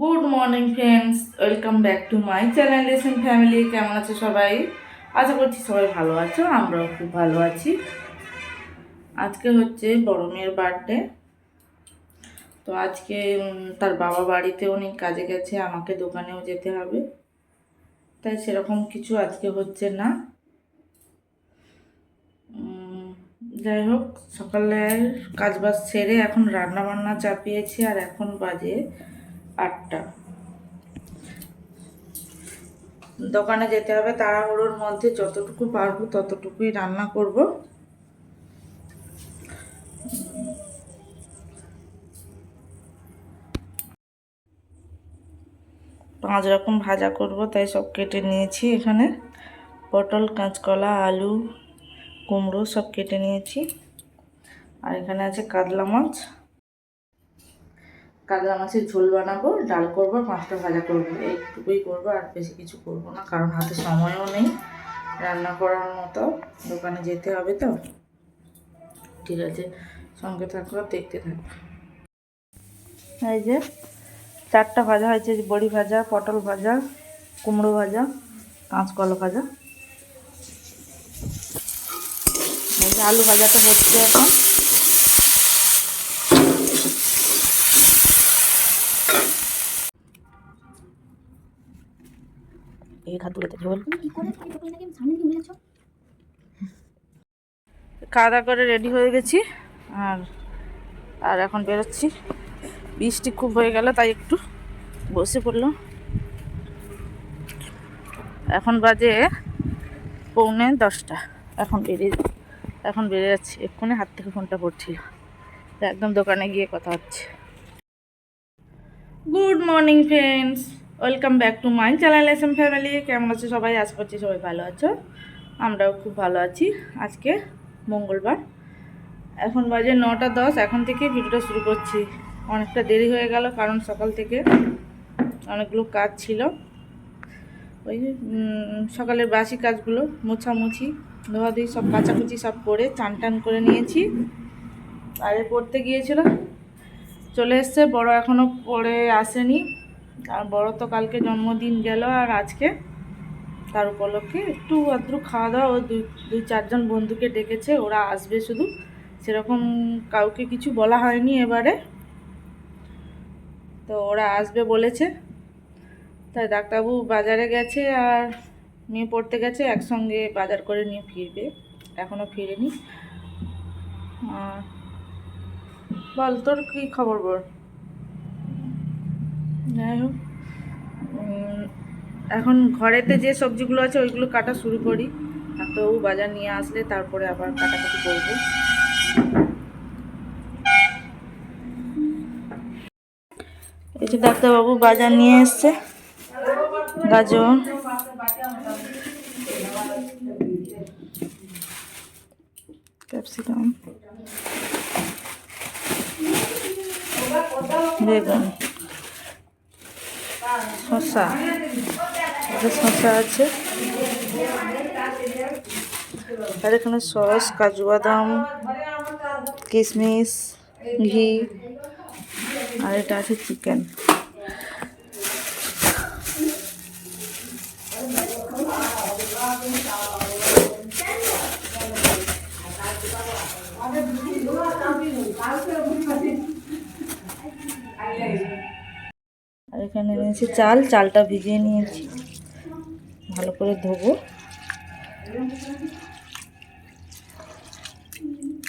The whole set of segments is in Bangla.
Good morning friends welcome back to my channel lesson family কেমন আছে সবাই? আশা করছি সবাই ভালো আছো, আমরাও খুব ভালো আছি। আজকে হচ্ছে বড় মেয়ের বার্থডে তো আজকে তার বাবা বাড়িতে উনি কাজে গেছে, আমাকে দোকানেও যেতে হবে। তাই সেরকম কিছু আজকে হচ্ছে না। যাই হোক সকালে কাজবাজ সেরে এখন রান্না বান্না চাপিয়েছি আর এখন বাজে আটটা। দোকানে যেতে হবে, তাড়াহুড়োর মধ্যে যতটুকু পারব ততটুকুই রান্না করব। পাঁচ রকম ভাজা করব, তাই সব কেটে নিয়েছি এখানে। পটল, কাঁচকলা, আলু কুমড়ো সব কেটে নিয়েছি। আর এখানে আছে কাতলা মাছ। কাতলা মাছের ঝোল বানাবো, ডাল করব, মাছটা ভাজা করব। এইটুকুই করব আর বেশি কিছু করব না, কারণ হাতে সময়ও নেই রান্না করার মতো। দোকানে যেতে হবে তো। ঠিক আছে, সঙ্গে থাকো, দেখতে থাকো। এই যে চারটা ভাজা হয়েছে, বড়ি ভাজা, পটল ভাজা, কুমড়ো ভাজা, কাঁচকলা ভাজা। আলু ভাজাটা হচ্ছে এখন। এই ঝোল খাওয়া দাওয়া করে রেডি হয়ে গেছি আর আর এখন বেরোচ্ছি। বৃষ্টি খুব হয়ে গেল তাই একটু বসে পড়লাম। এখন বাজে পৌনে দশটা এখন বেরিয়ে এখন বেড়ে যাচ্ছি। এক্ষুনি হাত থেকে ফোনটা পড়ছিল একদম দোকানে গিয়ে কথা হচ্ছে। Good morning friends welcome back to my channel S M family কেমন আছো সবাই? আশা করছি সবাই ভালো আছো। আমরাও খুব ভালো আছি। আজকে মঙ্গলবার। এখন বাজে নটা দশ। এখন থেকে ভিডিওটা শুরু করছি। অনেকটা দেরি হয়ে গেল, কারণ সকাল থেকে অনেকগুলো কাজ ছিল। ওই সকালের বাসি কাজগুলো মোছামুছি ধোয়াধুয়ি সব কাচাকুচি সব করে চান টান করে নিয়েছি। বাইরে পড়তে গিয়েছিল। চলে এসছে, বড় এখনও পড়ে আসেনি। আর বড় তো কালকে জন্মদিন গেল আর আজকে। তার উপলক্ষে একটু আদ্রু খাওয়া দাওয়া, ও দুই চারজন বন্ধুকে ডেকেছে, ওরা আসবে শুধু। সেরকম কাউকে কিছু বলা হয়নি এবারে। তো ওরা আসবে বলেছে। তাই ডাক্তারবাবু বাজারে গেছে আর মেয়ে পড়তে গেছে, একসঙ্গে বাজার করে নিয়ে ফিরবে। এখনও ফিরেনি। আর বল, তোর কী খবর বল? যাই হোক এখন ঘরেতে যে সবজিগুলো আছে, ওইগুলো কাটা শুরু করি। ডাক্তারবাবু বাজার নিয়ে আসলে, তারপরে আবার কাটাকাটি করব। এই যে ডাক্তারবাবু বাজার নিয়ে এসছে। গাজর ক্যাপসিকাম। বেগুন। শসা। শসা আছে। আর এখানে সস, কাজু বাদাম, কিশমিশ, ঘি। আর এটা আছে চিকেন। আর এখানে নিয়েছি চাল চালটা ভিজিয়ে নিয়েছি। ভালো করে ধোবো।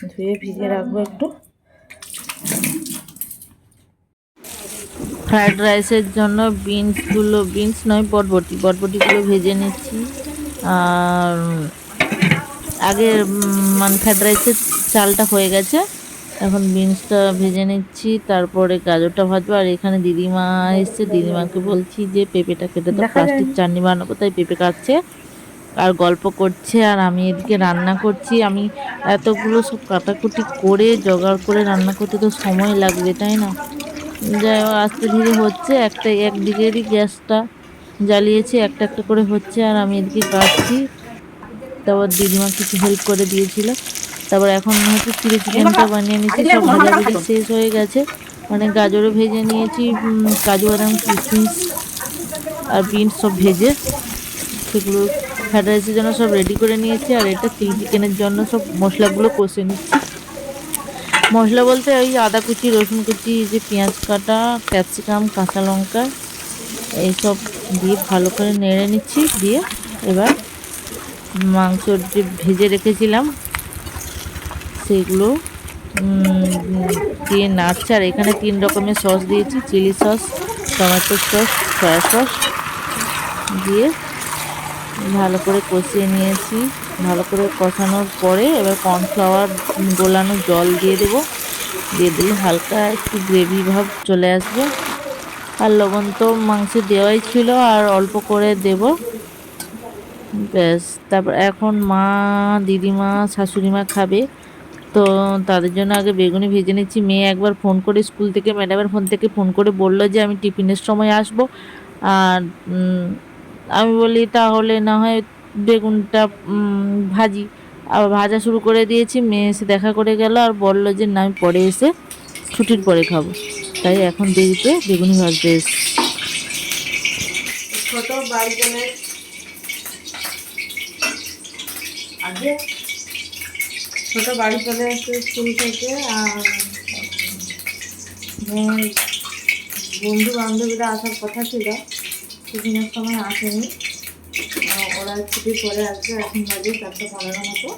ধুয়ে ভিজিয়ে রাখব একটু। ফ্রায়েড রাইসের জন্য বিনসগুলো বিনস নয় বটবটি। বটবটিগুলো ভেজে নিচ্ছি। আর আগে উম, মানে ফ্রায়েড রাইসের চালটা হয়ে গেছে। এখন বিনসটা ভেজে নিচ্ছি তারপরে গাজরটা ভাজবো আর এখানে দিদিমা এসছে। দিদিমাকে বলছি যে পেঁপেটা কেটে তো প্লাস্টিক চাটনি বানাবো তাই পেঁপে কাটছে। আর গল্প করছে আর আমি এদিকে রান্না করছি। আমি এতগুলো সব কাটাকুটি করে জোগাড় করে রান্না করতে তো সময় লাগবে তাই না? যাই হোক আস্তে ধীরে হচ্ছে। একটা একদিকেরই গ্যাসটা জ্বালিয়েছি একটা একটা করে হচ্ছে আর আমি এদিকে কাটছি। তারপর দিদিমা কিছু হেল্প করে দিয়েছিল। তারপর এখন হচ্ছে চিলি চিকেনটা বানিয়ে নিচ্ছি সব ভাজাভুজি শেষ হয়ে গেছে। মানে গাজরও ভেজে নিয়েছি কাজু বাদাম কিশমিশ আর বিনস সব ভেজে সেগুলো ফ্রাইড রাইসের জন্য সব রেডি করে নিয়েছি আর এটা চিলি চিকেনের জন্য সব মশলাগুলো কষে নিচ্ছি। মশলা বলতে ওই আদা কুচি রসুন কুচি এই যে পেঁয়াজ কাটা ক্যাপসিকাম কাঁচা লঙ্কা এইসব দিয়ে ভালো করে নেড়ে নিচ্ছি দিয়ে এবার মাংস যে ভেজে রেখেছিলাম সেগুলো উম, দিয়ে নাড়ছে আর এখানে তিন রকমের সস দিয়েছি chilli sauce tomato sauce soya sauce দিয়ে ভালো করে কষিয়ে নিয়েছি। ভালো করে কষানোর পরে এবার কর্নফ্লাওয়ার গোলানো জল দিয়ে দেবো। দিয়ে দিলে হালকা একটু গ্রেভি ভাব চলে আসবে। আর লবণ তো মাংসে দেওয়াই ছিল আর অল্প করে দেব। ব্যাস তারপর এখন মা দিদিমা শাশুড়ি মা খাবে। তো তাদের জন্য আগে বেগুনি ভেজে নিচ্ছি। মেয়ে একবার ফোন করে স্কুল থেকে, ম্যাডামের ফোন থেকে ফোন করে বলল যে, আমি টিফিনের সময় আসব। আর আমি বলি, তাহলে না হয় বেগুনটা ভাজি। আবার ভাজা শুরু করে দিয়েছি। মেয়ে এসে দেখা করে গেল আর বলল যে, না, আমি পরে এসে ছুটির পরে খাব। তাই এখন দেরিতে বেগুনি ভাজতে এসছি। বাইকেলের আগে ছোট বাড়ি চলে এসে স্কুল থেকে, আর বন্ধু বান্ধবীরা আসার কথা ছিল টিফিনের সময় আসেনি। ওরা ছুটি পরে আসবে, এখন বাজে চারটে পনেরো মতো।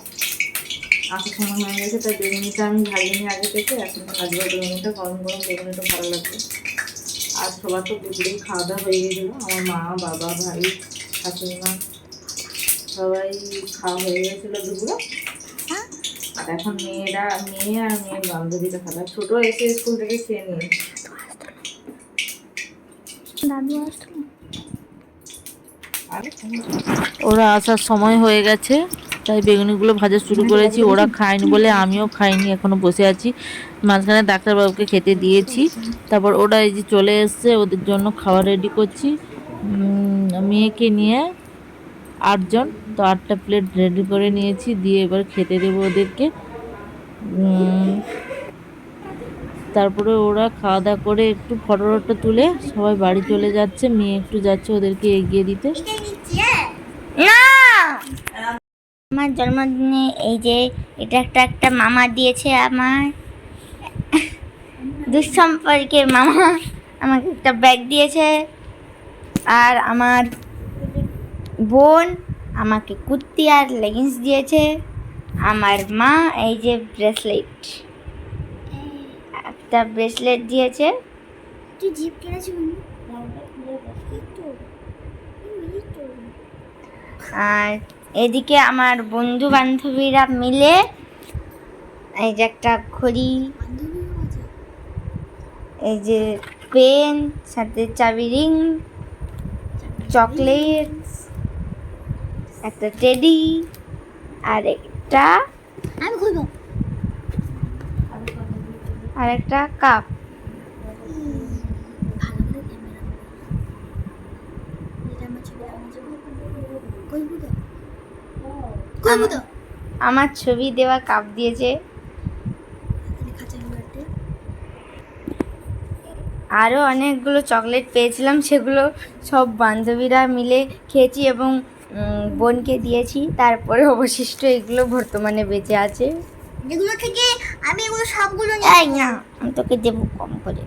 আসার সময় হয়ে গেছে, তাই বেগুনিটা আমি ভাজিনি আগে থেকে, এখন ভাজবো বেগুনিটা, গরম গরম বেগুনিটা ভালো লাগবে। আর সবার তো দুপুরে খাওয়া দাওয়া হয়ে গেছিল, আমার মা, বাবা, ভাই শাশুড়ি সবাই খাওয়া হয়ে গেছিল দুপুরে। এখন মেয়েরা মেয়ে আর মেয়ের বান্ধবীরা খাবে আর ছোটো এসে স্কুল থেকে খেয়ে নিয়ে দাদু আর ওরা আসার সময় হয়ে গেছে তাই বেগুনিগুলো ভাজা শুরু করেছি। ওরা খায়নি বলে আমিও খাইনি এখনও বসে আছি। মাঝখানে ডাক্তারবাবুকে খেতে দিয়েছি। তারপর ওরা এই যে চলে এসছে ওদের জন্য খাবার রেডি করছি। মেয়েকে নিয়ে আটজন। তো আটটা প্লেট রেডি করে নিয়েছি, দিয়ে এবার খেতে দেবো ওদেরকে। তারপরে ওরা খাওয়া দাওয়া করে একটু ফটো টটো তুলে সবাই বাড়ি চলে যাচ্ছে, মেয়ে একটু যাচ্ছে ওদেরকে এগিয়ে দিতে। আমার জন্মদিনে এই যে, এটা একটা একটা মামা দিয়েছে আমার। দুঃসম্পর্কের মামা আমাকে একটা ব্যাগ দিয়েছে। আর আমার বোন আমাকে কুর্তি আর লেগিংস দিয়েছে। আমার মা এই যে ব্রেসলেট একটা ব্রেসলেট দিয়েছে। তুই জিপ আর এদিকে আমার বন্ধু বান্ধবীরা মিলে এই যে একটা ঘড়ি এই যে পেন সাথে চাবি রিং চকলেট। একটা টেডি আর একটা আমি খুলবো। আর একটা কাপ আমার ছবি দেওয়া কাপ দিয়েছে। আরও অনেকগুলো চকলেট পেয়েছিলাম সেগুলো সব বান্ধবীরা মিলে খেয়েছি এবং বোনকে দিয়েছি তারপরে অবশিষ্ট এগুলো বর্তমানে বেঁচে আছে। যেগুলো থেকে আমি এগুলো সবগুলো যাই না আমি তোকে দেবো কম করে।